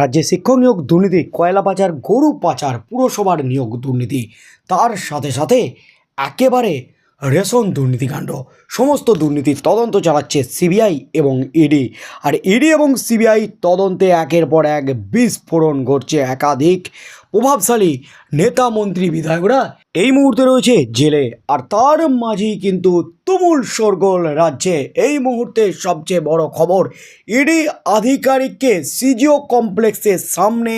রাজ্যে শিক্ষক নিয়োগ দুর্নীতি, কয়লা পাচার গরু পাচার, পুরসভার নিয়োগ দুর্নীতি, তার সাথে সাথে একেবারে রেশন দুর্নীতিকাণ্ড সমস্ত দুর্নীতির তদন্ত চালাচ্ছে সিবিআই এবং ইডি। আর ইডি এবং সিবিআই তদন্তে একের পর এক বিস্ফোরণ ঘটছে একাধিক প্রভাবশালী নেতা মন্ত্রী বিধায়করা। এই মুহূর্তে রয়েছে জেলে, আর তার মাঝেই কিন্তু তুমুল শোরগোল রাজ্যে। এই মুহূর্তে সবচেয়ে বড় খবর, ইডি আধিকারিককে সিজিও কমপ্লেক্সের সামনে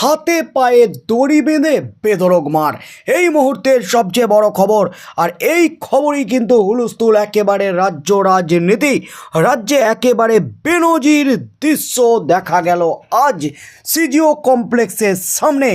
হাতে পায়ে দড়ি বেঁধে বেদরক মার। এই মুহূর্তের সবচেয়ে বড় খবর, আর এই খবরই কিন্তু হুলস্থুল একেবারে রাজ্য রাজনীতি, রাজ্যে একেবারে বেনজির দৃশ্য দেখা গেল। আজ সিজিও কমপ্লেক্সের সামনে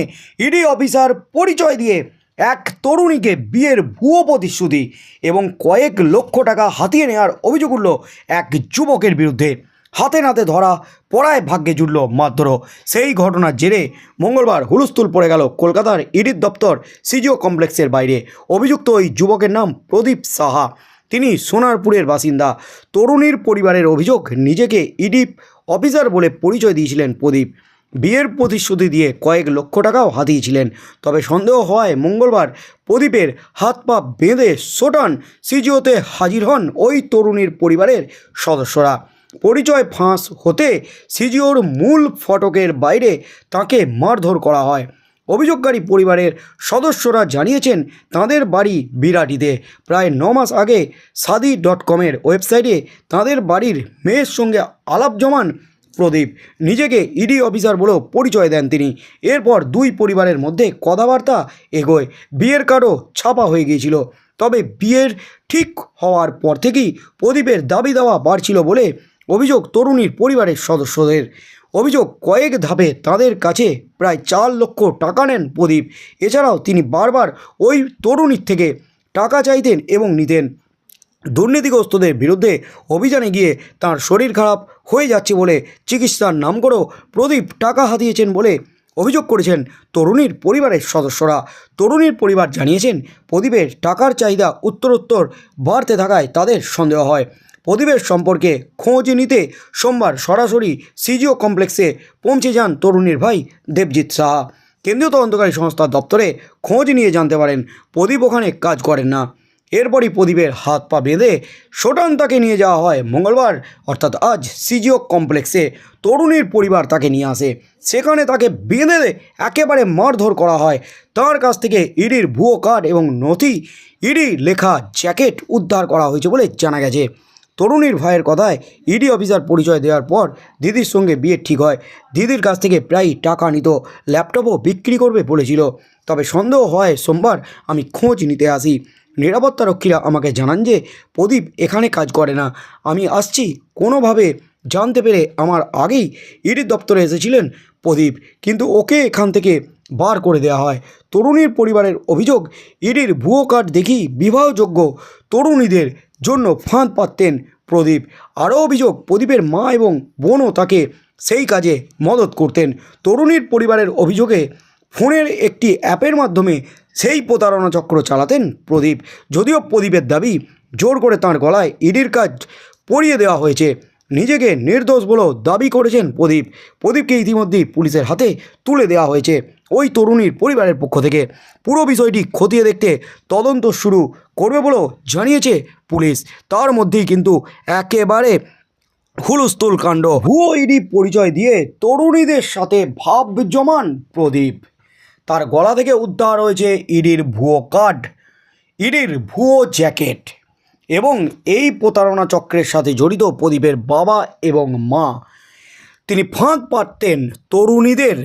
ইডি অফিসার পরিচয় দিয়ে এক তরুণীকে বিয়ের ভুয়ো প্রতিশ্রুতি এবং কয়েক লক্ষ টাকা হাতিয়ে নেওয়ার অভিযোগ উঠল এক যুবকের বিরুদ্ধে। হাতে নাতে ধরা, পড়ায় ভাগ্যে জুটল মারধরও। সেই ঘটনার জেরে মঙ্গলবার হুলস্থুল পড়ে গেল কলকাতার ইডির দপ্তর সিজিও কমপ্লেক্সের বাইরে। অভিযুক্ত ওই যুবকের নাম প্রদীপ সাহা। তিনি সোনারপুরের বাসিন্দা। তরুণীর পরিবারের অভিযোগ, নিজেকে ইডি অফিসার বলে পরিচয় দিয়েছিলেন প্রদীপ। বিয়ের প্রতিশ্রুতি দিয়ে কয়েক লক্ষ টাকাও হাতিয়েছিলেন। তবে সন্দেহ হওয়ায় মঙ্গলবার প্রদীপের হাত পা বেঁধে সোটান সিজিওতে হাজির হন ওই তরুণীর পরিবারের সদস্যরা। পরিচয় ফাঁস হতে সিজিওর মূল ফটকের বাইরে তাকে মারধর করা হয়। অভিযোগকারী পরিবারের সদস্যরা জানিয়েছেন, তাদের বাড়ি বিরাটিতে। প্রায় ন মাস আগে সাদি ডট কমের ওয়েবসাইটে তাদের বাড়ির মেয়ের সঙ্গে আলাপ জমান প্রদীপ। নিজেকে ইডি অফিসার বলেও পরিচয় দেন তিনি। এরপর দুই পরিবারের মধ্যে কথাবার্তা এগোয়। বিয়ের কার্ডও ছাপা হয়ে গিয়েছিল। তবে বিয়ের ঠিক হওয়ার পর থেকেই প্রদীপের দাবি দেওয়া বাড়ছিল বলে অভিযোগ তরুণীর পরিবারের সদস্যদের। অভিযোগ কয়েক ধাপে তাদের কাছে প্রায় চার লক্ষ টাকা নেন প্রদীপ। এছাড়াও তিনি বারবার ওই তরুণীর থেকে টাকা চাইতেন এবং নিতেন। দুর্নীতিগ্রস্তদের বিরুদ্ধে অভিযানে গিয়ে তার শরীর খারাপ হয়ে যাচ্ছে বলে চিকিৎসার নাম করেও প্রদীপ টাকা হাতিয়েছেন বলে অভিযোগ করেছেন তরুণীর পরিবারের সদস্যরা। তরুণীর পরিবার জানিয়েছেন, প্রদীপের টাকার চাহিদা উত্তরোত্তর বাড়তে থাকায় তাদের সন্দেহ হয়। প্রদীপের সম্পর্কে খোঁজ নিতে সোমবার সরাসরি সিজিও কমপ্লেক্সে পৌঁছে যান তরুণীর ভাই দেবজিৎ সাহা। কেন্দ্রীয় তদন্তকারী সংস্থার দপ্তরে খোঁজ নিয়ে জানতে পারেন, প্রদীপ ওখানে কাজ করেন না। এরপরই প্রদীপের হাত পা বেঁধে সোটান তাকে নিয়ে যাওয়া হয় মঙ্গলবার। অর্থাৎ আজ সিজিও কমপ্লেক্সে তরুণীর পরিবার তাকে নিয়ে আসে। সেখানে তাকে বেঁধে একেবারে মারধর করা হয়। তার কাছ থেকে ইডির ভুয়ো কার্ড এবং নথি, ইডি লেখা জ্যাকেট উদ্ধার করা হয়েছে বলে জানা গেছে। তরুণীর ভাইয়ের কথায় ইডি অফিসার পরিচয় দেওয়ার পর দিদির সঙ্গে বিয়ে ঠিক হয়। দিদির কাছ থেকে প্রায় টাকা নিত, ল্যাপটপও বিক্রি করবে বলেছিল। তবে সন্দেহ হয়, সোমবার আমি খোঁজ নিতে আসি। নিরাপত্তারক্ষীরা আমাকে জানান যে, প্রদীপ এখানে কাজ করে না। আমি আসছি কোনোভাবে জানতে পেরে আমার আগেই ইডির দপ্তরে এসেছিলেন প্রদীপ। কিন্তু ওকে এখান থেকে বার করে দেওয়া হয়। তরুণীর পরিবারের অভিযোগ, ইডির ভুয়ো কার্ড দেখি বিবাহযোগ্য তরুণীদের জন্য ফাঁদ পাততেন প্রদীপ। আরও অভিযোগ, প্রদীপের মা এবং বোনও তাকে সেই কাজে মদত করতেন। তরুণীর পরিবারের অভিযোগে ফোনের একটি অ্যাপের মাধ্যমে সেই প্রতারণা চক্র চালাতেন প্রদীপ। যদিও প্রদীপের দাবি জোর করে তাঁর গলায় ইডির কাজ পরিয়ে দেওয়া হয়েছে, নিজেকে নির্দোষ বলেও দাবি করেছেন প্রদীপ। প্রদীপকে ইতিমধ্যেই পুলিশের হাতে তুলে দেওয়া হয়েছে ওই তরুণীর পরিবারের পক্ষ থেকে। পুরো বিষয়টি খতিয়ে দেখতে তদন্ত শুরু করবে বলেও জানিয়েছে পুলিশ। তার মধ্যেই কিন্তু একেবারে হুলস্থুল কাণ্ড। ভুয়ো ইডি পরিচয় দিয়ে তরুণীদের সাথে ভাব জমান প্রদীপ। তার গলা থেকে উদ্ধার হয়েছে ইডির ভুয়ো কার্ড, ইডির ভুয়ো জ্যাকেট এবং এই প্রতারণা চক্রের সাথে জড়িত প্রদীপের বাবা এবং মা। তিনি ফাঁদ পাততেন তরুণীদের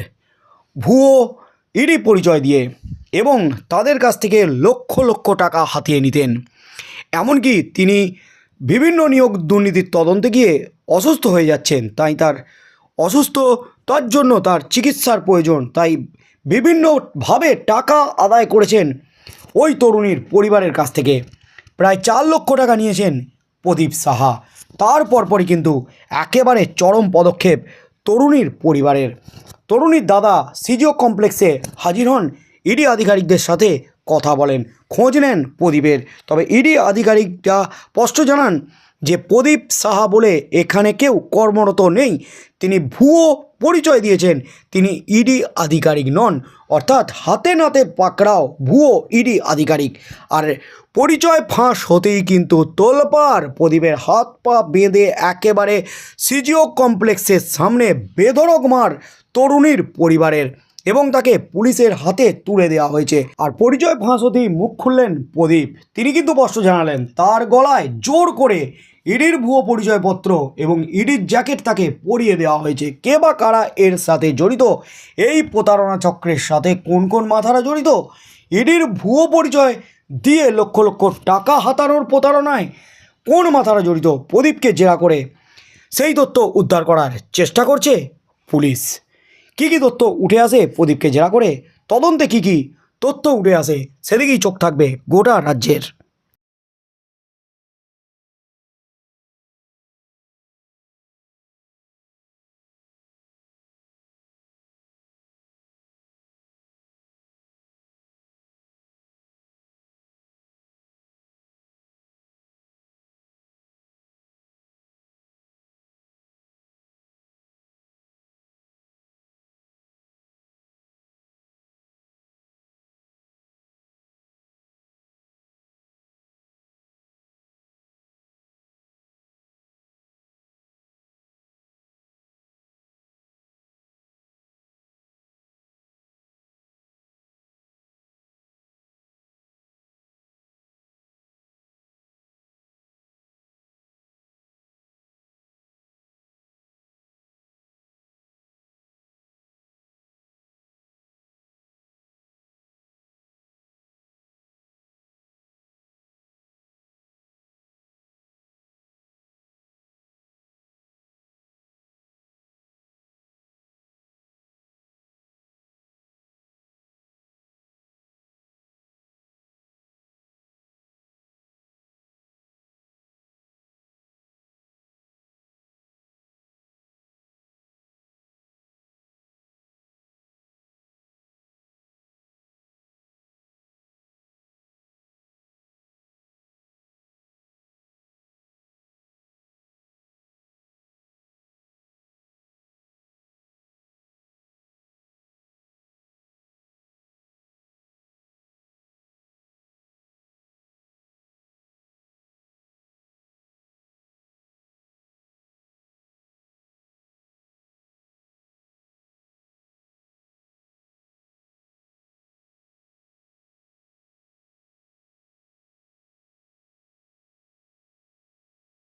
ভুয়ো ইডি পরিচয় দিয়ে এবং তাদের কাছ থেকে লক্ষ লক্ষ টাকা হাতিয়ে নিতেন। এমনকি তিনি বিভিন্ন নিয়োগ দুর্নীতির তদন্তে গিয়ে অসুস্থ হয়ে যাচ্ছেন, তাই তার অসুস্থ তার জন্য তার চিকিৎসার প্রয়োজন, তাই বিভিন্নভাবে টাকা আদায় করেছেন ওই তরুণীর পরিবারের কাছ থেকে। প্রায় চার লক্ষ টাকা নিয়েছেন প্রদীপ সাহা। তারপর পরই কিন্তু একেবারে চরম পদক্ষেপ তরুণীর পরিবারের। তরুণীর দাদা সিজিও কমপ্লেক্সে হাজির হন। ইডি আধিকারিকদের সাথে কথা বলেন। খোঁজ নেন প্রদীপের। তবে ইডি আধিকারিকরা স্পষ্ট জানান যে প্রদীপ সাহা বলে এখানে কেউ কর্মরত নেই, তিনি ভুয়ো পরিচয় দিয়েছেন। তিনি ইডি আধিকারিক নন, অর্থাৎ হাতে নাতে পাকড়াও ভুয়ো ইডি আধিকারিক। আর পরিচয় ফাঁস হতেই কিন্তু তোলপাড় প্রদীপের হাত পা বেঁধে একেবারে সিজিও কমপ্লেক্সের সামনে বেধড়ক মার তরুণীর পরিবারের এবং তাকে পুলিশের হাতে তুলে দেওয়া হয়েছে। আর পরিচয় ফাঁস হতেই মুখ খুললেন প্রদীপ। তিনি কিন্তু স্পষ্ট জানালেন, তার গলায় জোর করে ইডির ভুয়ো পরিচয়পত্র এবং ইডির জ্যাকেট তাকে পরিয়ে দেওয়া হয়েছে। কে বা কারা এর সাথে জড়িত? এই প্রতারণা চক্রের সাথে কোন কোন মাথারা জড়িত? ইডির ভুয়ো পরিচয় দিয়ে লক্ষ লক্ষ টাকা হাতানোর প্রতারণায় কোন মাথারা জড়িত? প্রদীপকে জেরা করে সেই তথ্য উদ্ধার করার চেষ্টা করছে পুলিশ। কী কী তথ্য উঠে আসে প্রদীপকে জেরা করে? তদন্তে কী কী তথ্য উঠে আসে সেদিকেই চোখ থাকবে গোটা রাজ্যের।